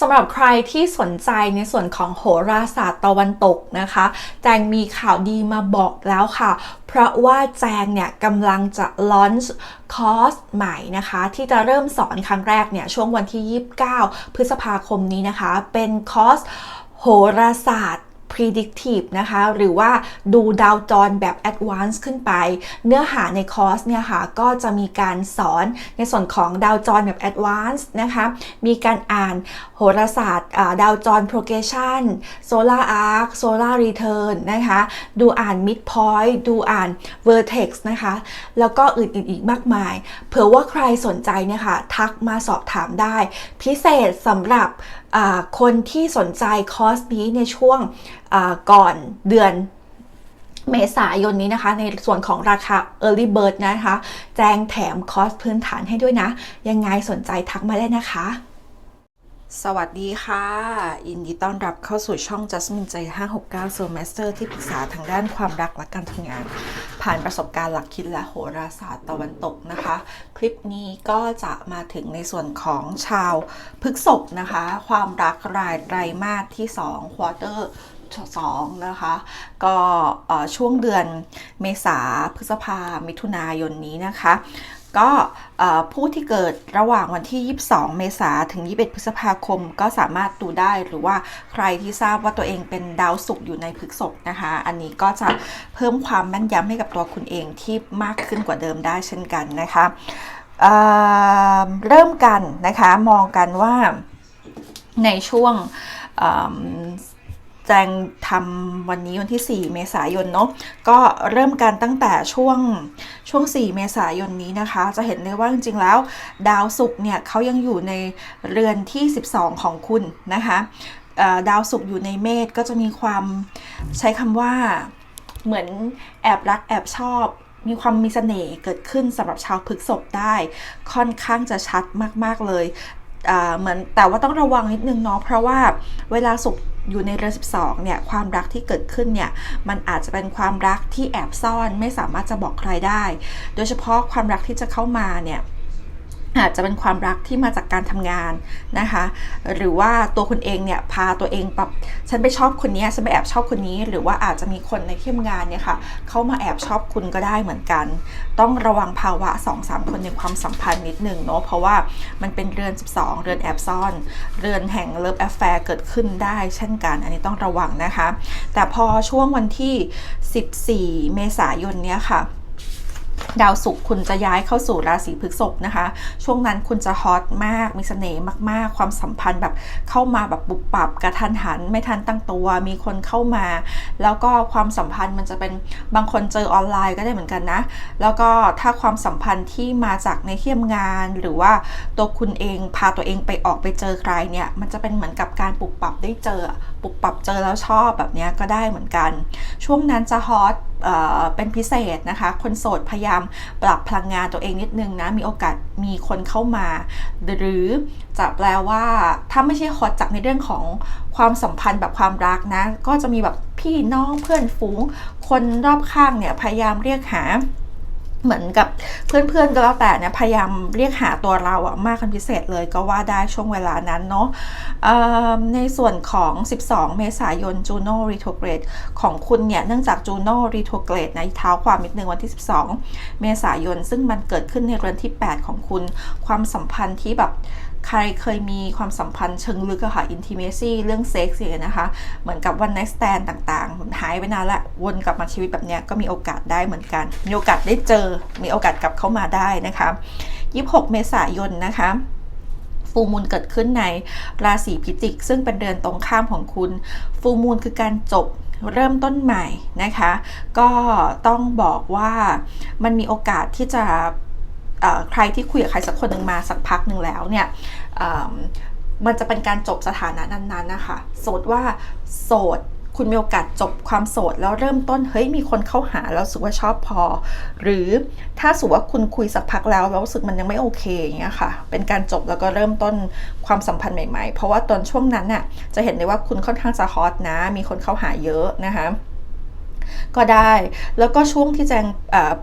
สำหรับใครที่สนใจในส่วนของโหราศาสตร์ตะวันตกนะคะ แจงมีข่าวดีมาบอกแล้วค่ะ เพราะว่าแจงเนี่ยกำลังจะลอนช์คอร์สใหม่นะคะ ที่จะเริ่มสอนครั้งแรกเนี่ยช่วงวันที่ 29 พฤษภาคมนี้นะคะ เป็นคอร์สโหราศาสตร์ predictive นะคะ หรือว่าดูดาวจรแบบ advanced ขึ้นไป เนื้อหาในคอร์สเนี่ยค่ะ ก็จะมีการสอนในส่วนของดาวจรแบบ advanced นะคะ มีการอ่านโหราศาสตร์ดาวจร progression solar arc solar return นะคะ ดูอ่าน midpoint ดูอ่าน vertex นะคะ แล้วก็อื่นๆอีกมากมาย เผื่อว่าใครสนใจเนี่ยค่ะ ทักมาสอบถามได้ พิเศษสำหรับคนที่สนใจคอร์สนี้ในช่วงก่อนเดือนเมษายนนี้นะคะ ในส่วนของราคา Early Bird นะคะ แจ้งแถมคอร์สพื้นฐานให้ด้วยนะ ยังไงสนใจทักมาได้นะคะ สวัสดีค่ะยินดีต้อนรับเข้าสู่ช่อง Jasmine J 569 Soul Master ที่ปรึกษาทางด้านความรักและการทำงาน ผ่านประสบการณ์หลักคิดและโหราศาสตร์ตะวันตกนะคะ คลิปนี้ก็จะมาถึงในส่วนของชาวพฤกษภนะคะ ความรักรายไตรมาสที่2ควอเตอร์สองนะคะ ก็ช่วงเดือนเมษาพฤษภามิถุนายนนี้นะคะ ก็ผู้ที่เกิดระหว่างวันที่ 22 เมษาถึง 21 พฤษภาคม ก็สามารถดูได้หรือว่าใครที่ทราบว่าตัวเองเป็นดาวศุกร์อยู่ในพฤกษภนะคะ อันนี้ก็จะเพิ่มความแม่นยำให้กับตัวคุณเองที่มากขึ้นกว่าเดิมได้เช่นกันนะคะเเริ่มกันนะคะมองกันว่าในช่วง แจงทำวันนี้วันที่ 4 เมษายนเนาะก็เริ่มกันตั้งแต่ช่วงช่วง 4 เมษายนนี้นะคะ จะเห็นได้ว่าจริงๆแล้ว ดาวศุกร์เนี่ยเขายังอยู่ในเรือนที่ 12 ของคุณนะคะดาวศุกร์อยู่ในเมษก็จะมีความใช้คำว่าเหมือนแอบรักแอบชอบมีความมีเสน่ห์เกิดขึ้นสำหรับชาวพฤกษภได้ค่อนข้างจะชัดมาก ๆ เลย เหมือนแต่ว่าต้องระวังนิดนึงเนาะเพราะว่าเวลาสุกอยู่ในเรือน12เนี่ยความรักที่เกิดขึ้นเนี่ยมันอาจจะเป็นความรักที่แอบซ่อนไม่สามารถจะบอกใครได้ โดยเฉพาะความรักที่จะเข้ามาเนี่ย อาจจะเป็นความรักที่มาจากการทำงานนะคะ หรือว่าตัวคุณเองเนี่ยพาตัวเองปรับฉันไปชอบคนนี้ฉันไปแอบชอบคนนี้ หรือว่าอาจจะมีคนในที่ทำงานเนี่ยค่ะเขามาแอบชอบคุณก็ได้เหมือนกัน ต้องระวังภาวะ 2-3 คนในความสัมพันธ์นิดหนึ่งเนาะเพราะว่ามันเป็นเรือน 12 เรือนแอบซ่อน เรือนแห่งเลิฟแอฟแฟร์เกิดขึ้นได้เช่นกัน อันนี้ต้องระวังนะคะ แต่พอช่วงวันที่ 14 เมษายนเนี้ยค่ะ ดาวศุกร์คุณจะย้ายเข้าสู่ราศีพฤษภนะคะ ช่วงนั้นคุณจะฮอตมาก มีเสน่ห์มาก ๆ ความสัมพันธ์แบบเข้ามาแบบบุบปับกระทันหัน ไม่ทันตั้งตัว มีคนเข้ามา แล้วก็ความสัมพันธ์มันจะเป็นบางคนเจอออนไลน์ก็ได้เหมือนกันนะ แล้วก็ถ้าความสัมพันธ์ที่มาจากในเที่ทำงานหรือว่าตัวคุณเองพาตัวเองไปออกไปเจอใครเนี่ย มันจะเป็นเหมือนกับการปรับปรับได้เจอปรับปรับเจอแล้วชอบแบบนี้ก็ได้เหมือนกัน ช่วงนั้นจะฮอต เป็นพิเศษนะคะ คนโสดพยายามปรับพลังงานตัวเองนิดนึงนะ มีโอกาสมีคนเข้ามา หรือจะแปลว่าถ้าไม่ใช่ฮอตจากในเรื่องของความสัมพันธ์แบบความรักนะ ก็จะมีแบบพี่น้องเพื่อนฝูง คนรอบข้างเนี่ยพยายามเรียกหา เหมือนกับเพื่อนๆก็แล้วแต่เนี่ยพยายามเรียกหาตัวเราอะมากเป็นพิเศษเลยก็ว่าได้ช่วงเวลานั้นเนาะในส่วนของ 12 เมษายนจูโน่รีโทเกรดของคุณเนี่ย เนื่องจากจูโน่รีโทเกรดในเท้าความนิดนึงวันที่ 12 เมษายน ซึ่งมันเกิดขึ้นในเรือนที่ 8 ของคุณ ความสัมพันธ์ที่แบบ ใครเคยมีความสัมพันธ์เชิงลึกอะค่ะ intimacy เรื่องเซ็กซ์อย่างเงี้ยนะคะ เหมือนกับ one night stand ต่างๆ หายไปนานละ วนกลับมาชีวิตแบบเนี้ยก็มีโอกาสได้เหมือนกัน มีโอกาสได้เจอ มีโอกาสกลับเข้ามาได้นะคะ 26 เมษายนนะคะฟูมูลเกิดขึ้นในราศีพิจิก ซึ่งเป็นเดือนตรงข้ามของคุณ ฟูมูลคือการจบเริ่มต้นใหม่นะคะ ก็ต้องบอกว่ามันมีโอกาสที่จะ ใครที่คุยกับใครสักคนหนึ่งมาสักพักหนึ่งแล้วเนี่ยมันจะเป็นการจบสถานะนั้นๆนะคะสมมติว่าโสดคุณมีโอกาสจบความโสดแล้วเริ่มต้นเฮ้ยมีคนเข้าหาแล้วรู้สึกว่าชอบพอ หรือถ้าสมมติว่าคุณคุยสักพักแล้วแล้วรู้สึกมันยังไม่โอเคอย่างเงี้ยค่ะ เป็นการจบแล้วก็เริ่มต้นความสัมพันธ์ใหม่ๆ เพราะว่าตอนช่วงนั้นน่ะจะเห็นได้ว่าคุณค่อนข้างจะฮอตนะ มีคนเข้าหาเยอะนะคะ ก็ได้ แล้วก็ช่วงที่แจง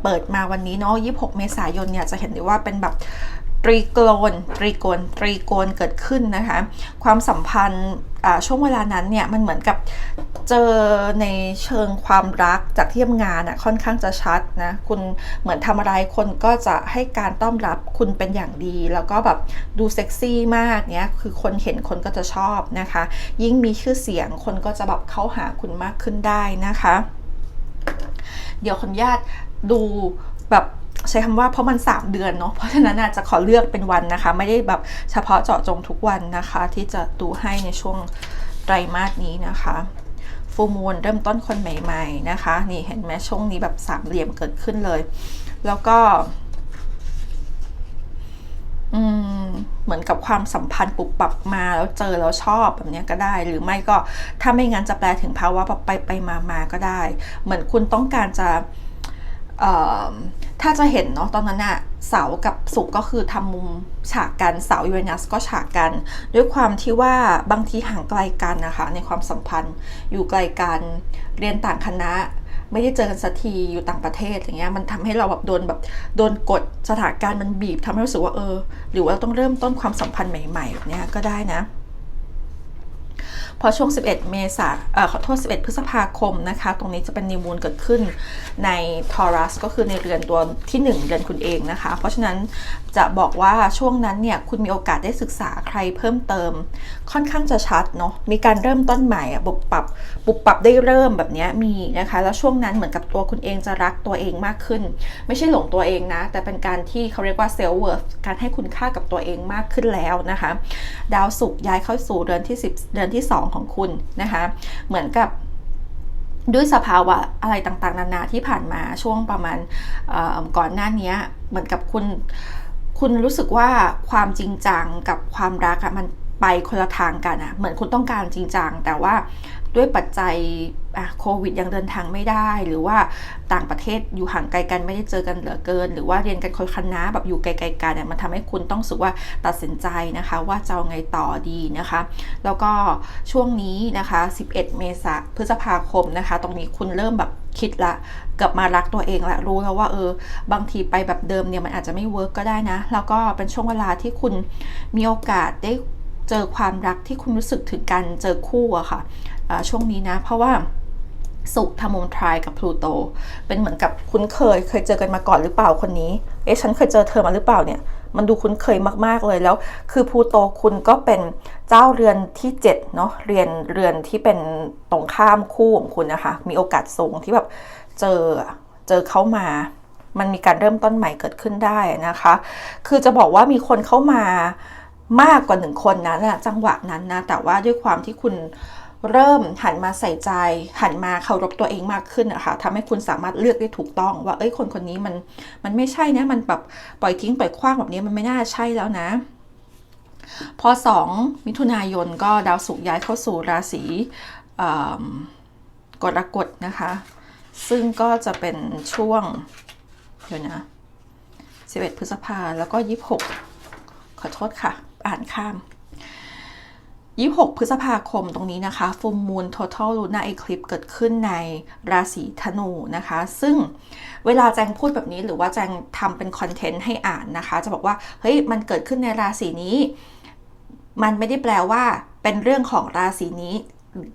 เปิดมาวันนี้เนาะ26 เมษายนเนี่ยจะเห็นได้ว่าเป็นแบบตรีโกนตรีโกนตรีโกนเกิดขึ้นนะคะ ความสัมพันธ์ช่วงเวลานั้นเนี่ยมันเหมือนกับเจอในเชิงความรักจากที่ทำงานอะค่อนข้างจะชัดนะคุณเหมือนทำอะไรคนก็จะให้การต้อนรับคุณเป็นอย่างดี แล้วก็แบบดูเซ็กซี่มากเนี่ยคือคนเห็นคนก็จะชอบนะคะ ยิ่งมีชื่อเสียงคนก็จะแบบเข้าหาคุณมากขึ้นได้นะคะ เดี๋ยวขออนุญาตดูแบบใช้คำว่าเพราะมัน 3 เดือนเนาะเพราะฉะนั้นอาจจะขอเลือกเป็นวันนะคะ ไม่ได้แบบเฉพาะเจาะจงทุกวันนะคะ ที่จะดูให้ในช่วงไตรมาสนี้นะคะฟูมูลเริ่มต้นคนใหม่ ๆ นะคะ นี่เห็นไหมช่วงนี้แบบสามเหลี่ยมเกิดขึ้นเลย แล้วก็ อืม เหมือนกับความสัมพันธ์ปุบปับมาแล้วเจอแล้วชอบแบบนี้ก็ได้ หรือไม่ก็ถ้าไม่งั้นจะแปลถึงภาวะแบบไปไปมามาก็ได้ เหมือนคุณต้องการจะถ้าจะเห็นเนาะตอนนั้นอะเสากับศุกร์ก็คือทำมุมฉากกันเสายูเรนัสก็ฉากกัน ด้วยความที่ว่าบางทีห่างไกลกันนะคะในความสัมพันธ์อยู่ไกลกันเรียนต่างคณะ ไม่ได้เจอกันสักทีอยู่ต่างประเทศอย่างเงี้ยมันทำให้เราแบบโดนแบบโดนกดสถานการณ์มันบีบทำให้รู้สึกว่าเออ หรือว่าเราต้องเริ่มต้นความสัมพันธ์ใหม่ๆแบบเนี้ยก็ได้นะ พอช่วง 11 เมษาเอ่อขอโทษ 11 พฤษภาคมนะคะ ตรงนี้จะเป็นนิวมูลเกิดขึ้นในทอรัสก็คือในเรือนตัวที่ 1 เรือนคุณเองนะคะ เพราะฉะนั้นจะบอกว่าช่วงนั้นเนี่ยคุณมีโอกาสได้ศึกษาใครเพิ่มเติม ค่อนข้างจะชัดเนาะมีการเริ่มต้นใหม่อะปุบปรับปุบปรับได้เริ่มแบบนี้มีนะคะ แล้วช่วงนั้นเหมือนกับตัวคุณเองจะรักตัวเองมากขึ้น ไม่ใช่หลงตัวเองนะ แต่เป็นการที่เขาเรียกว่าเซลล์เวิร์การให้คุณค่ากับตัวเองมากขึ้นแล้วนะคะ ดาวศุกร์ย้ายเข้าสู่เดือนที่ 10 เดือนที่ 2ของคุณนะคะ เหมือนกับด้วยสภาวะอะไรต่างๆ นานาที่ผ่านมาช่วงประมาณก่อนหน้านี้เหมือนกับคุณ คุณรู้สึกว่าความจริงจังกับความรักอะมัน ไปคนละทางกันอะเหมือนคุณต้องการจริงจังแต่ว่าด้วยปัจจัยอะโควิดยังเดินทางไม่ได้ หรือว่าต่างประเทศอยู่ห่างไกลกันไม่ได้เจอกันเหลือเกิน หรือว่าเรียนกันคนคณะแบบอยู่ไกลๆกันเนี่ยมันทำให้คุณต้องสึกว่าตัดสินใจนะคะ ว่าจะเอาไงต่อดีนะคะ แล้วก็ช่วงนี้นะคะ 11 เมษาพฤษภาคมนะคะ ตรงนี้คุณเริ่มแบบคิดละกลับมารักตัวเองละรู้แล้วว่าเออบางทีไปแบบเดิมเนี่ยมันอาจจะไม่เวิร์กก็ได้นะ แล้วก็เป็นช่วงเวลาที่คุณมีโอกาสได้ เจอความรักที่คุณรู้สึกถึงการเจอคู่อะค่ะอ่าช่วงนี้นะ เพราะว่าสุขทำมุมทรายกับพลูโต เป็นเหมือนกับคุ้นเคย เคยเจอกันมาก่อนหรือเปล่าคนนี้ เอ๊ะฉันเคยเจอเธอมาหรือเปล่าเนี่ยมันดูคุ้นเคยมากๆเลยแล้ว คือพลูโตคุณก็เป็นเจ้าเรือนที่7เนาะเรือนเรือนที่เป็นตรงข้ามคู่ของคุณนะคะ มีโอกาสสูงที่แบบเจอเจอเขามา มันมีการเริ่มต้นใหม่เกิดขึ้นได้นะคะ คือจะบอกว่ามีคนเข้ามา มากกว่าหนึ่งคนนั้นะจังหวะนั้นนะ แต่ว่าด้วยความที่คุณเริ่มหันมาใส่ใจ หันมาเคารพตัวเองมากขึ้นนะคะทำให้คุณสามารถเลือกได้ถูกต้อง ว่าเอ้ยคนคนนี้มันมันไม่ใช่นะมันแบบปล่อยทิ้งปล่อยคว้างแบบนี้มันไม่น่าใช่แล้วนะ พอ 2 มิถุนายนก็ดาวศุกร์ย้ายเข้าสู่ราศีกรกฎนะคะ ซึ่งก็จะเป็นช่วงเดี๋ยวนะ11 พฤษภาแล้วก็ 26 ขอโทษค่ะ อ่านข้าม26พฤษภาคมตรงนี้นะคะ Full Moon Total Lunar Eclipse เกิดขึ้นในราศีธนูนะคะ ซึ่งเวลาแจงพูดแบบนี้หรือว่าแจงทำเป็นคอนเทนต์ให้อ่านนะคะ จะบอกว่า เฮ้ย มันเกิดขึ้นในราศีนี้ มันไม่ได้แปลว่าเป็นเรื่องของราศีนี้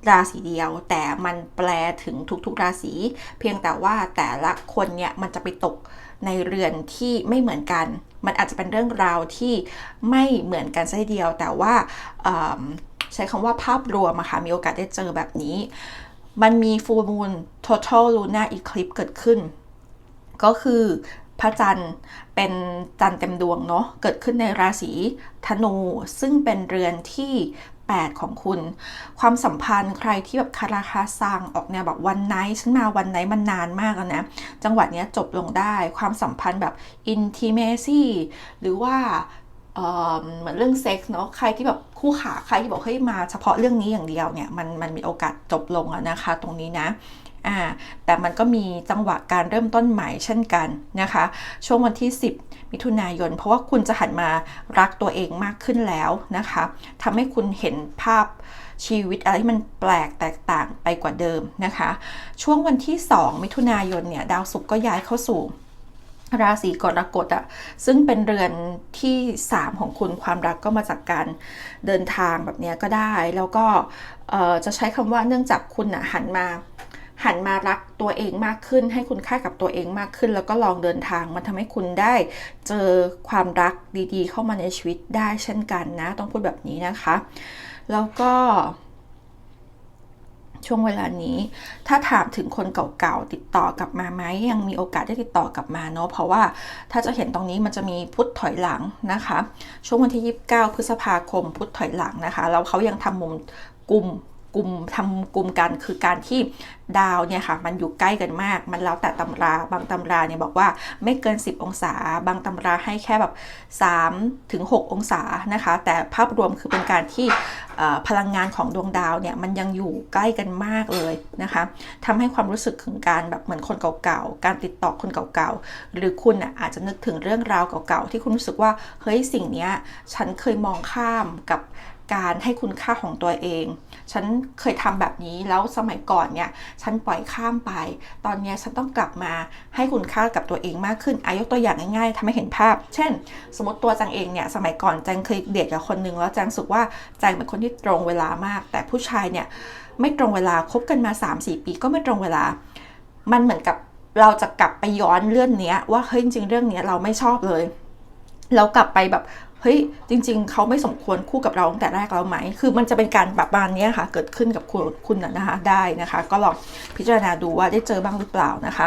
ราศีเดียว แต่มันแปลถึงทุกๆ ราศี เพียงแต่ว่าแต่ละคนเนี่ยมันจะไปตก ในเรือนที่ไม่เหมือนกัน มันอาจจะเป็นเรื่องราวที่ไม่เหมือนกันซะทีเดียว แต่ว่าใช้คำว่าภาพรวมอะค่ะมีโอกาสได้เจอแบบนี้ มันมี full moon total lunar eclipse เกิดขึ้น ก็คือพระจันทร์เป็นจันทร์เต็มดวงเนาะเกิดขึ้นในราศีธนู ซึ่งเป็นเรือนที่ 8 ของคุณ ความสัมพันธ์ใครที่แบบคาราคาซังออกแนวแบบวันไนท์ฉันมาวันไนท์มันนานมากแล้วนะ จังหวะเนี้ยจบลงได้ความสัมพันธ์แบบอินทิเมซี่หรือว่าเอ่อเหมือนเรื่องเซ็กส์เนาะใครที่แบบคู่ขาใครที่บอกเฮ้ยมาเฉพาะเรื่องนี้อย่างเดียวเนี่ยมันมันมีโอกาสจบลงแล้วนะคะ ตรงนี้นะ อ่าแต่มันก็มีจังหวะการเริ่มต้นใหม่เช่นกันนะคะ ช่วงวันที่ 10 มิถุนายน เพราะว่าคุณจะหันมารักตัวเองมากขึ้นแล้วนะคะทำให้คุณเห็นภาพชีวิตอะไรที่มันแปลกแตกต่างไปกว่าเดิมนะคะ ช่วงวันที่ 2 มิถุนายนเนี่ยดาวศุกร์ก็ย้ายเข้าสู่ราศีกรกฎอะซึ่งเป็นเรือนที่ 3 ของคุณความรักก็มาจากการเดินทางแบบนี้ก็ได้ แล้วก็จะใช้คำว่าเนื่องจากคุณอะหันมา หันมารักตัวเองมากขึ้น ให้คุณค่ากับตัวเองมากขึ้น แล้วก็ลองเดินทางมันทำให้คุณได้เจอความรักดีๆ เข้ามาในชีวิตได้เช่นกันนะ ต้องพูดแบบนี้นะคะ แล้วก็ช่วงเวลานี้ ถ้าถามถึงคนเก่าๆติดต่อกลับมาไหมยังมีโอกาสได้ติดต่อกลับมาเนาะเพราะว่าถ้าจะเห็นตรงนี้มันจะมีพุทธถอยหลังนะคะ ช่วงวันที่ 29 พฤษภาคมพุทธถอยหลังนะคะแล้วเขายังทำมุมกลุ่ม กลุ่มทำกลุ่มกันคือการที่ดาวเนี่ยค่ะมันอยู่ใกล้กันมาก มันแล้วแต่ตำราบางตำราเนี่ยบอกว่าไม่เกิน 10 องศา บางตำราให้แค่แบบ3ถึง6องศานะคะ แต่ภาพรวมคือเป็นการที่พลังงานของดวงดาวเนี่ยมันยังอยู่ใกล้กันมากเลยนะคะทำให้ความรู้สึกถึงการแบบเหมือนคนเก่าๆ การติดต่อคนเก่าๆ หรือคุณอะอาจจะนึกถึงเรื่องราวเก่าๆ ที่คุณรู้สึกว่าเฮ้ยสิ่งเนี้ยฉันเคยมองข้ามกับการให้คุณค่าของตัวเอง ฉันเคยทำแบบนี้แล้วสมัยก่อนเนี่ยฉันปล่อยข้ามไป ตอนนี้ฉันต้องกลับมาให้คุณค่ากับตัวเองมากขึ้นอายกตัวอย่างง่ายๆทำให้เห็นภาพ เช่น สมมติตัวจังเองเนี่ยสมัยก่อนแจงเคยเดทกับคนหนึ่งแล้วแจงสึกว่าแจงเป็นคนที่ตรงเวลามาก แต่ผู้ชายเนี่ยไม่ตรงเวลาคบกันมา 3-4 ปีก็ไม่ตรงเวลา มันเหมือนกับเราจะกลับไปย้อนเรื่องเนี้ยว่าเฮ้ยจริงเรื่องเนี้ยเราไม่ชอบเลยแล้วกลับไปแบบ เฮ้ยจริง ๆ เขาไม่สมควรคู่กับเราตั้งแต่แรกแล้วไหม คือมันจะเป็นการแบบบานนี้ค่ะ เกิดขึ้นกับคุณคุณนะนะคะได้นะคะ ก็ลองพิจารณาดูว่าได้เจอบ้างหรือเปล่านะคะ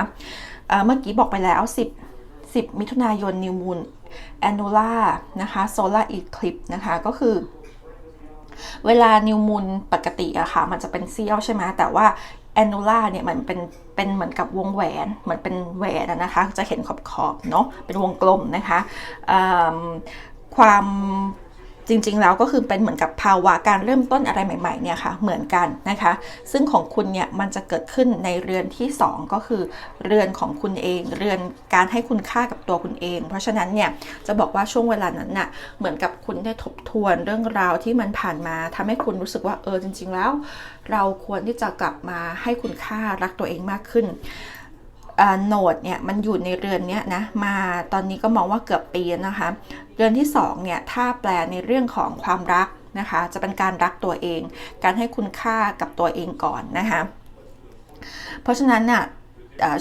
เมื่อกี้บอกไปแล้ว 10 10 มิถุนายนนิวมูนแอนนูล่านะคะโซลาร์อีคลิปนะคะก็คือเวลานิวมูนปกติอะค่ะ มันจะเป็นเซี่ยวใช่ไหมแต่ว่าแอนนูล่าเนี่ยมันเป็นเป็นเหมือนกับวงแหวนเหมือนเป็นแหวนนะคะ จะเห็นขอบขอบๆเนาะเป็นวงกลมนะคะ ความจริงๆ แล้วก็คือเป็นเหมือนกับภาวะการเริ่มต้นอะไรใหม่ๆเนี่ยค่ะเหมือนกันนะคะ ซึ่งของคุณเนี่ยมันจะเกิดขึ้นในเรือนที่ 2 ก็คือ เรือนของคุณเอง เรือนการให้คุณค่ากับตัวคุณเอง เพราะฉะนั้นเนี่ยจะบอกว่าช่วงเวลานั้นน่ะเหมือนกับคุณได้ทบทวนเรื่องราวที่มันผ่านมาทำให้คุณรู้สึกว่าเออจริง ๆ แล้ว เราควรที่จะกลับมาให้คุณค่ารักตัวเองมากขึ้น อ่าโนดเนี่ยมันอยู่ในเรือนเนี้ยนะมาตอนนี้ก็มองว่าเกือบปีแล้วนะคะเรือนที่2เนี่ยถ้าแปลในเรื่องของความรักนะคะจะเป็นการรักตัวเอง การให้คุณค่ากับตัวเองก่อนนะคะเพราะฉะนั้นน่ะ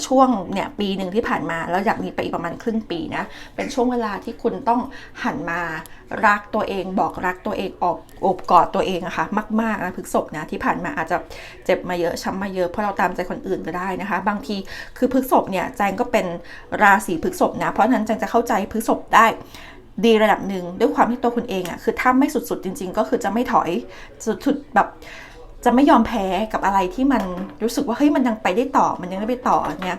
ช่วงเนี่ยปีหนึ่งที่ผ่านมาแล้วอยากมีไปอีกประมาณครึ่งปีนะเป็นช่วงเวลาที่คุณต้องหันมารักตัวเองบอกรักตัวเองออกอบกอดตัวเองอะค่ะมากๆนะพฤกษบนะที่ผ่านมาอาจจะเจ็บมาเยอะช้ำมาเยอะเพราะเราตามใจคนอื่นก็ได้นะคะ บางทีคือพฤกษบเนี่ยแจงก็เป็นราศีพฤกษบนะเพราะนั้นแจงจะเข้าใจพฤกษบได้ดีระดับหนึ่งด้วยความที่ตัวคุณเองอะคือถ้าไม่สุดๆจริง ๆ ก็คือจะไม่ถอยสุดๆแบบ จะไม่ยอมแพ้กับอะไรที่มันรู้สึกว่าเฮ้ยมันยังไปได้ต่อมันยังได้ไปต่อเนี่ย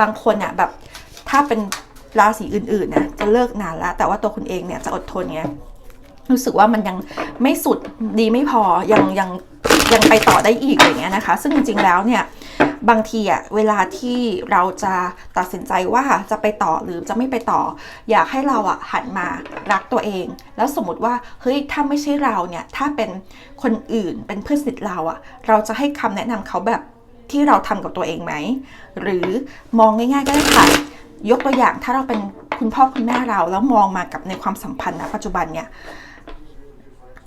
บางคนอะแบบถ้าเป็นราศีอื่นๆนะจะเลิกนานแล้วแต่ว่าตัวคุณเองเนี่ยจะอดทนไงรู้สึกว่ามันยังไม่สุดดีไม่พอยังยังยังไปต่อได้อีกอย่างเงี้ยนะคะ ซึ่งจริงๆแล้วเนี่ย บางทีอะเวลาที่เราจะตัดสินใจว่าจะไปต่อหรือจะไม่ไปต่อ อยากให้เราอะหันมารักตัวเอง แล้วสมมติว่าเฮ้ยถ้าไม่ใช่เราเนี่ยถ้าเป็นคนอื่นเป็นเพื่อนสนิทเราอะเราจะให้คำแนะนำเขาแบบที่เราทำกับตัวเองไหม หรือมองง่ายๆก็ได้ค่ะยกตัวอย่างถ้าเราเป็นคุณพ่อคุณแม่เราแล้วมองมากับในความสัมพันธ์นะปัจจุบันเนี่ย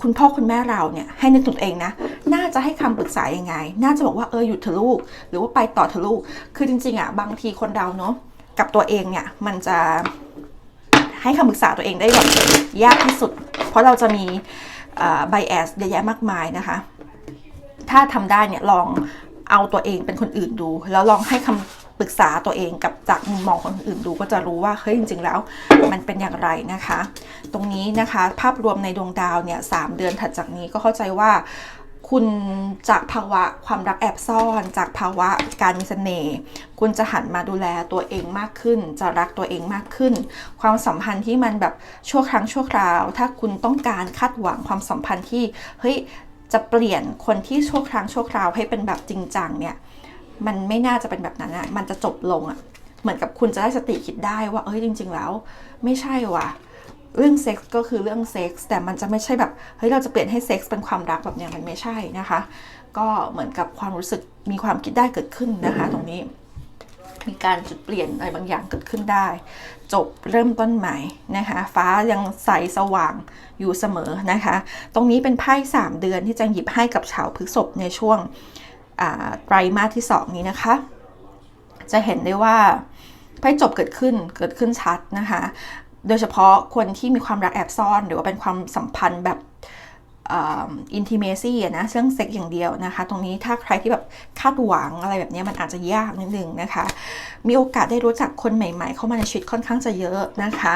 คุณพ่อคุณแม่เราเนี่ยให้นึกถึงตัวเองนะ น่าจะให้คำปรึกษายังไง น่าจะบอกว่าเออหยุดเถอะลูก หรือว่าไปต่อเถอะลูก คือจริงๆอะบางทีคนเราเนาะกับตัวเองเนี่ยมันจะให้คำปรึกษาตัวเองได้แบบยากที่สุด เพราะเราจะมีไบแอสเยอะแยะมากมายนะคะ ถ้าทำได้เนี่ยลองเอาตัวเองเป็นคนอื่นดู แล้วลองให้คำ ปรึกษาตัวเองกับจากมุมมองคนอื่นดูก็จะรู้ว่าเฮ้ยจริง ๆ แล้ว มันเป็นอย่างไรนะคะ ตรงนี้นะคะภาพรวมในดวงดาวเนี่ยสามเดือนถัดจากนี้ก็เข้าใจว่าคุณจากภาวะความรักแอบซ่อนจากภาวะการมีเสน่ห์คุณจะหันมาดูแลตัวเองมากขึ้น จะรักตัวเองมากขึ้น ความสัมพันธ์ที่มันแบบชั่วครั้งชั่วคราว ถ้าคุณต้องการคาดหวังความสัมพันธ์ที่เฮ้ยจะเปลี่ยนคนที่ชั่วครั้งชั่วคราวให้เป็นแบบจริงจังเนี่ย มันไม่น่าจะเป็นแบบนั้นอะมันจะจบลงอะเหมือนกับคุณจะได้สติคิดได้ว่า เอ้ยจริง ๆ แล้ว ไม่ใช่ว่ะเรื่องเซ็กส์ก็คือเรื่องเซ็กส์แต่มันจะไม่ใช่แบบเฮ้ยเราจะเปลี่ยนให้เซ็กส์เป็นความรักแบบเนี้ยมันไม่ใช่นะคะ ก็เหมือนกับความรู้สึกมีความคิดได้เกิดขึ้นนะคะ ตรงนี้ มีการจุดเปลี่ยนอะไรบางอย่างเกิดขึ้นได้ จบเริ่มต้นใหม่นะคะ ฟ้ายังใสสว่างอยู่เสมอนะคะ ตรงนี้เป็นไพ่3เดือนที่จะหยิบให้กับชาวพฤษภในช่วง ไตรมาสที่ 2 นี้นะคะ จะเห็นได้ว่าไพ่จบเกิดขึ้นเกิดขึ้นชัดนะคะ โดยเฉพาะคนที่มีความรักแอบซ่อน หรือว่าเป็นความสัมพันธ์แบบ อินทิเมซี่นะเรื่องเซ็กอย่างเดียวนะคะ ตรงนี้ถ้าใครที่แบบคาดหวังอะไรแบบนี้มันอาจจะยากนิดนึงนะคะ มีโอกาสได้รู้จักคนใหม่ ๆ เข้ามาในชีวิตค่อนข้างจะเยอะนะคะ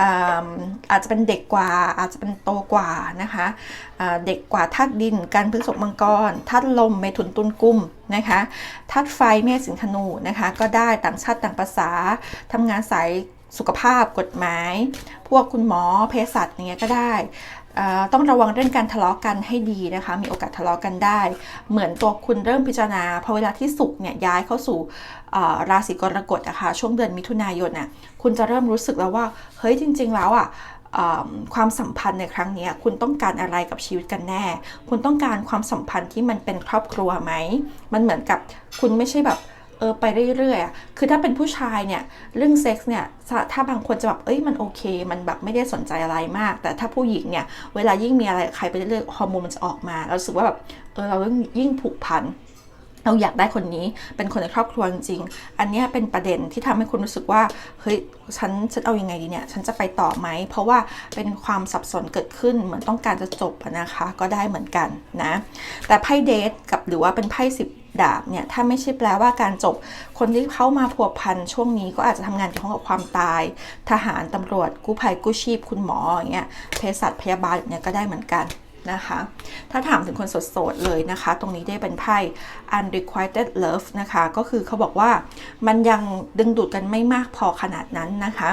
อาอาจจะเป็นเด็กกว่าอาจจะเป็นโตกว่านะคะเด็กกว่าธาตุดิน การพฤษภมังกรธาตุลมเมถุนตุลกุ้มนะคะธาตุไฟเมษสิงธนูนะคะ ก็ได้ต่างชาติต่างภาษาทำงานสายสุขภาพกฎหมาย พวกคุณหมอเภสัชเงี้ยก็ได้ ต้องระวังเรื่องการทะเลาะกันให้ดีนะคะ มีโอกาสทะเลาะกันได้ เหมือนตัวคุณเริ่มพิจารณาพอเวลาที่สุกเนี่ยย้ายเข้าสู่ราศีกรกฎนะคะช่วงเดือนมิถุนายนน่ะคุณจะเริ่มรู้สึกแล้วว่าเฮ้ยจริง ๆ แล้วอะความสัมพันธ์ในครั้งนี้คุณต้องการอะไรกับชีวิตกันแน่ คุณต้องการความสัมพันธ์ที่มันเป็นครอบครัวไหม มันเหมือนกับคุณไม่ใช่แบบ เออไปเรื่อยๆคือถ้าเป็นผู้ชายเนี่ยเรื่องเซ็กส์เนี่ยถ้าบางคนจะแบบเอ้ยมันโอเค มันแบบไม่ได้สนใจอะไรมาก แต่ถ้าผู้หญิงเนี่ยเวลายิ่งมีอะไรใครไปเรื่อยๆฮอร์โมนมันจะออกมาเราสึกว่าแบบเออเรายิ่งผูกพันเราอยากได้คนนี้เป็นคนในครอบครัวจริง อันนี้เป็นประเด็นที่ทำให้คุณรู้สึกว่า เฮ้ย ฉัน ฉันเอาอยัางไงดีเนี่ย ฉันจะไปต่อไหม เพราะว่าเป็นความสับสนเกิดขึ้น เหมือนต้องการจะจบนะคะ ก็ได้เหมือนกันนะ แต่ไพ่เดทกับหรือว่าเป็นไพ่สิบ ดาบเนี่ยถ้าไม่ใช่แปลว่าการจบ คนที่เข้ามาพัวพันช่วงนี้ก็อาจจะทำงานเกี่ยวข้องกับความตาย ทหารตำรวจกู้ภัยกู้ชีพคุณหมออย่างเงี้ยเภสัชพยาบาลเนี่ยก็ได้เหมือนกันนะคะ ถ้าถามถึงคนสดๆเลยนะคะ ตรงนี้ได้เป็นไพ่ unrequited love นะคะ ก็คือเขาบอกว่ามันยังดึงดูดกันไม่มากพอขนาดนั้นนะคะ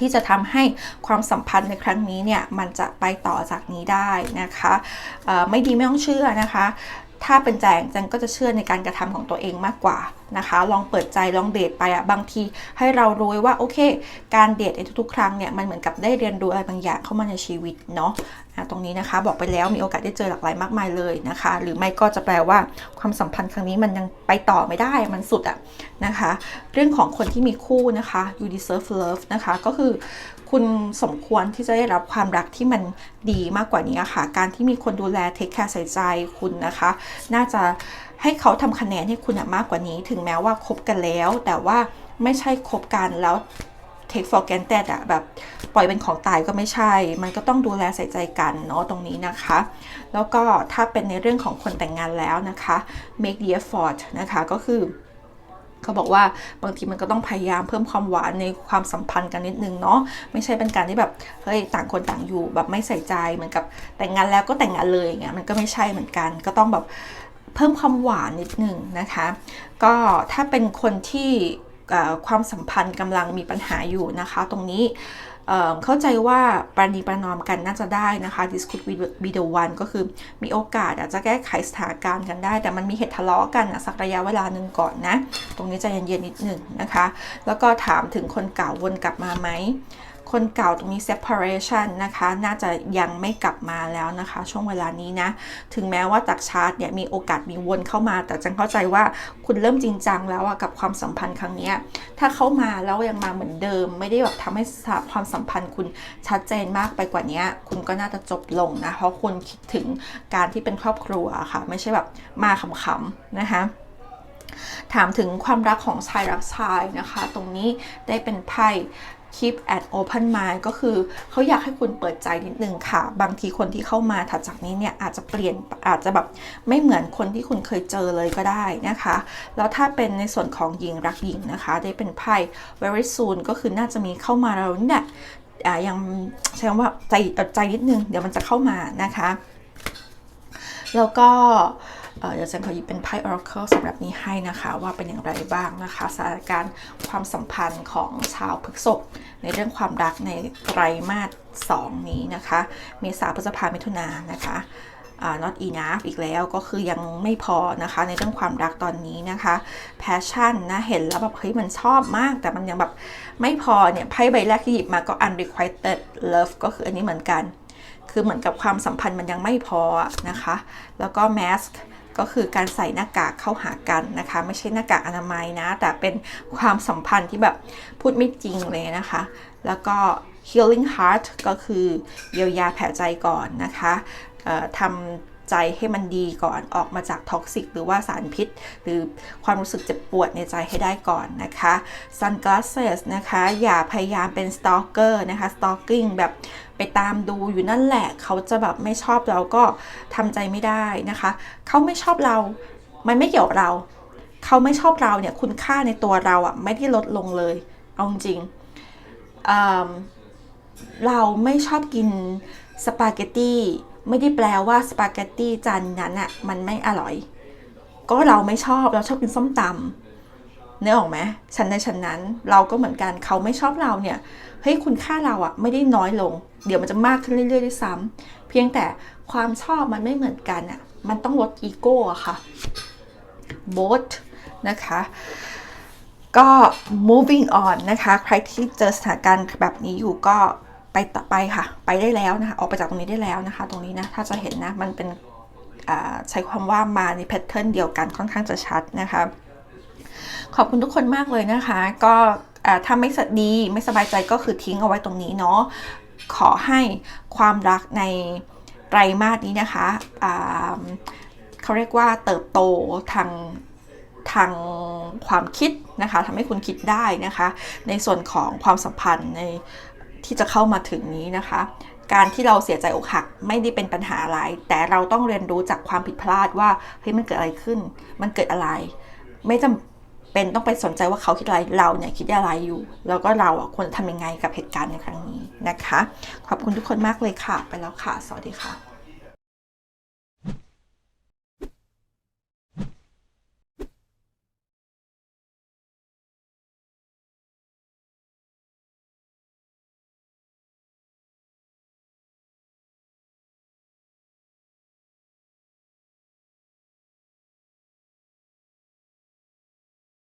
ที่จะทำให้ความสัมพันธ์ในครั้งนี้เนี่ย มันจะไปต่อจากนี้ได้นะคะ ไม่ดีไม่ต้องเชื่อนะคะ ถ้าเป็นแจงแจงก็จะเชื่อในการกระทำของตัวเองมากกว่านะคะ ลองเปิดใจลองเดทไปอะบางทีให้เรารู้ว่าโอเค การเดทในทุกๆ ครั้งเนี่ยมันเหมือนกับได้เรียนรู้อะไรบางอย่างเข้ามาในชีวิตเนาะ ตรงนี้นะคะบอกไปแล้วมีโอกาสได้เจอหลากหลายมากมายเลยนะคะ หรือไม่ก็จะแปลว่าความสัมพันธ์ครั้งนี้มันยังไปต่อไม่ได้มันสุดอะนะคะ เรื่องของคนที่มีคู่นะคะ you deserve love นะคะก็คือคุณสมควรที่จะได้รับความรักที่มันดีมากกว่านี้ค่ะ การที่มีคนดูแลเทคแคร์ใส่ใจคุณนะคะ น่าจะให้เขาทำคะแนนให้คุณมากกว่านี้ ถึงแม้ว่าคบกันแล้ว แต่ว่าไม่ใช่คบกันแล้ว take for granted อะแบบปล่อยเป็นของตายก็ไม่ใช่ มันก็ต้องดูแลใส่ใจกันเนาะตรงนี้นะคะ แล้วก็ถ้าเป็นในเรื่องของคนแต่งงานแล้วนะคะ make the effort นะคะก็คือเขาบอกว่าบางทีมันก็ต้องพยายามเพิ่มความหวานในความสัมพันธ์กันนิดนึงเนาะไม่ใช่เป็นการที่แบบเฮ้ยต่างคนต่างอยู่แบบไม่ใส่ใจเหมือนกับแต่งงานแล้วก็แต่งงานเลยอย่างเงี้ยมันก็ไม่ใช่เหมือนกัน ก็ต้องแบบเพิ่มความหวานนิดนึงนะคะ ก็ถ้าเป็นคนที่ ความสัมพันธ์กำลังมีปัญหาอยู่นะคะ ตรงนี้เข้าใจว่าปรณีประนอมกันน่าจะได้นะคะ discuss with the one ก็คือมีโอกาสอาจจะแก้ไขสถานการณ์กันได้ แต่มันมีเหตุทะเลาะกันสักระยะเวลาหนึ่งก่อนนะ ตรงนี้ใจเย็นๆนิดหนึ่งนะคะ แล้วก็ถามถึงคนเก่าวนกลับมาไหม คนเก่าตรงนี้ separation นะคะ น่าจะยังไม่กลับมาแล้วนะคะ ช่วงเวลานี้นะ ถึงแม้ว่าจากชาร์ตเนี่ยมีโอกาสมีวนเข้ามา แต่จังเข้าใจว่าคุณเริ่มจริงจังแล้วกับความสัมพันธ์ครั้งนี้ ถ้าเข้ามาแล้วยังมาเหมือนเดิม ไม่ได้แบบทำให้ความสัมพันธ์คุณชัดเจนมากไปกว่านี้คุณก็น่าจะจบลงนะ เพราะคุณคิดถึงการที่เป็นครอบครัวค่ะ ไม่ใช่แบบมาขำๆนะคะถามถึงความรักของชายรักชายนะคะ ตรงนี้ได้เป็นไพ่ keep at open mind ก็คือเขาอยากให้คุณเปิดใจนิดนึงค่ะ บางทีคนที่เข้ามาถัดจากนี้เนี่ยอาจจะเปลี่ยนอาจจะแบบไม่เหมือนคนที่คุณเคยเจอเลยก็ได้นะคะ แล้วถ้าเป็นในส่วนของหญิงรักหญิงนะคะ ได้เป็นไพ่ very soon ก็คือน่าจะมีเข้ามาเราเนี่ยยังใช้คำว่าใจใจนิดนึง เดี๋ยวมันจะเข้ามานะคะ แล้วก็ เดี๋ยวฉันขอหยิบเป็นไพ่ Oracle สำหรับนี้ให้นะคะ ว่าเป็นอย่างไรบ้างนะคะสถานการณ์ความสัมพันธ์ของชาวพฤษภในเรื่องความรักในไตรมาส2นี้นะคะ เมษาพฤษภามิถุนายนนะคะ not enough อีกแล้วก็คือยังไม่พอนะคะ ในเรื่องความรักตอนนี้นะคะ passion นะ เห็นแล้วแบบเฮ้ยมันชอบมาก แต่มันยังแบบไม่พอเนี่ยไพ่ใบแรกที่หยิบมาก็ unrequited love ก็คืออันนี้เหมือนกัน คือเหมือนกับความสัมพันธ์มันยังไม่พอนะคะ แล้วก็ mask ก็คือการใส่หน้ากากเข้าหากันนะคะ ไม่ใช่หน้ากากอนามัยนะ แต่เป็นความสัมพันธ์ที่แบบพูดไม่จริงเลยนะคะ แล้วก็ healing heart ก็คือเยียวยาแผลใจก่อนนะคะทำ ใจให้มันดีก่อนออกมาจากท็อกซิกหรือว่าสารพิษ หรือความรู้สึกเจ็บปวดในใจให้ได้ก่อนนะคะ sunglasses นะคะอย่าพยายามเป็น stalker นะคะ stalking แบบไปตามดูอยู่นั่นแหละ เขาจะแบบไม่ชอบเราก็ทำใจไม่ได้นะคะ เขาไม่ชอบเรา มันไม่เกี่ยวเรา เขาไม่ชอบเราเนี่ยคุณค่าในตัวเราอะ่ะไม่ได้ลดลงเลย เอาจริงอืมเราไม่ชอบกินสปาเกตตี้ ไม่ได้แปลว่าสปาเกตตี้จานนั้นอะ่ะมันไม่อร่อย ก็เราไม่ชอบเราชอบกินส้มตำเนื้อออกไหมฉันในฉันนั้น เราก็เหมือนกันเขาไม่ชอบเราเนี่ยเฮ้ยคุณค่าเราอะไม่ได้น้อยลง เดี๋ยวมันจะมากขึ้นเรื่อยๆด้วยซ้ำเพียงแต่ความชอบมันไม่เหมือนกันอะมันต้องลดอีโก้อะค่ะ b o t นะคะก็ moving on นะคะ ใครที่เจอสถานการณ์แบบนี้อยู่ก็ ไปต่อไปค่ะ ไปได้แล้วนะคะ ออกไปจากตรงนี้ได้แล้วนะคะ ตรงนี้นะ ถ้าจะเห็นนะ มันเป็นใช้ความว่ามาในแพทเทิร์นเดียวกันค่อนข้างจะชัดนะคะ ขอบคุณทุกคนมากเลยนะคะ ก็ถ้าไม่สดีไม่สบายใจก็คือทิ้งเอาไว้ตรงนี้เนาะ ขอให้ความรักในไตรมาสนี้นะคะเขาเรียกว่าเติบโตทางทางความคิดนะคะทำให้คุณคิดได้นะคะ ในส่วนของความสัมพันธ์ใน ที่จะเข้ามาถึงนี้นะคะ การที่เราเสียใจอกหักไม่ได้เป็นปัญหาอะไร แต่เราต้องเรียนรู้จากความผิดพลาดว่าเฮ้ยมันเกิดอะไรขึ้น มันเกิดอะไร ไม่จำเป็นต้องไปสนใจว่าเขาคิดอะไรเราเนี่ยคิดอะไรอยู่ แล้วก็เราอะควรจะทำยังไงกับเหตุการณ์ในครั้งนี้นะคะ ขอบคุณทุกคนมากเลยค่ะ ไปแล้วค่ะ สวัสดีค่ะ